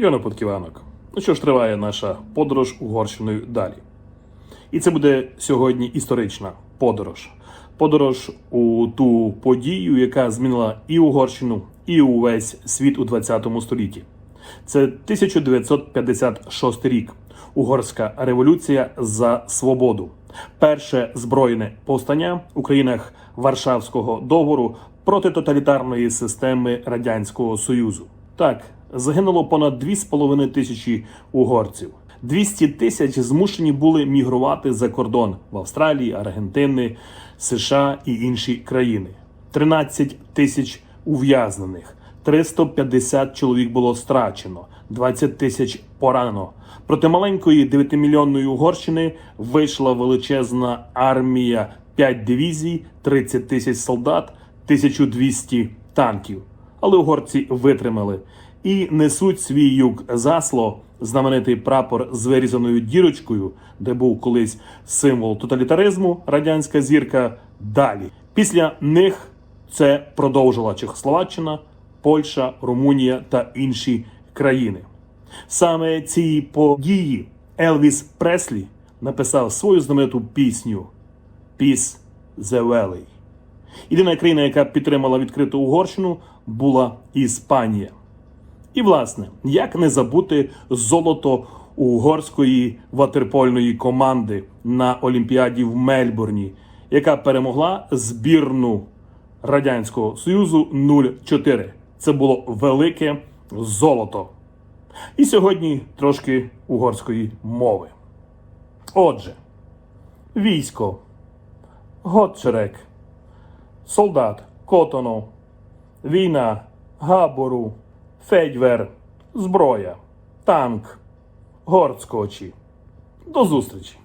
Йоно Подківанок. Ну що ж, триває наша подорож Угорщиною далі. І це буде сьогодні історична подорож. Подорож у ту подію, яка змінила і Угорщину, і увесь світ у 20 столітті. Це 1956 рік. Угорська революція за свободу. Перше збройне повстання у країнах Варшавського договору проти тоталітарної системи Радянського Союзу. Так, загинуло понад 2,5 тисячі угорців. 200 тисяч змушені були мігрувати за кордон в Австралії, Аргентини, США і інші країни. 13 тисяч ув'язнених, 350 чоловік було страчено, 20 тисяч поранено. Проти маленької 9-мільйонної Угорщини вийшла величезна армія 5 дивізій, 30 тисяч солдат, 1200 танків. Але угорці витримали і несуть свій юг засло, знаменитий прапор з вирізаною дірочкою, де був колись символ тоталітаризму, радянська зірка. Далі після них це продовжила Чехословаччина, Польща, Румунія та інші країни. Саме ці події Елвіс Преслі написав свою знамениту пісню Peace the Valley. Єдина країна, яка підтримала відкриту Угорщину, була Іспанія. І, власне, як не забути золото угорської ватерпольної команди на Олімпіаді в Мельбурні, яка перемогла збірну Радянського Союзу 0-4. Це було велике золото. І сьогодні трошки угорської мови. Отже, військо, Готчерек, солдат, котону, війна, габору, федьвер, зброя, танк, горцкочі. До зустрічі!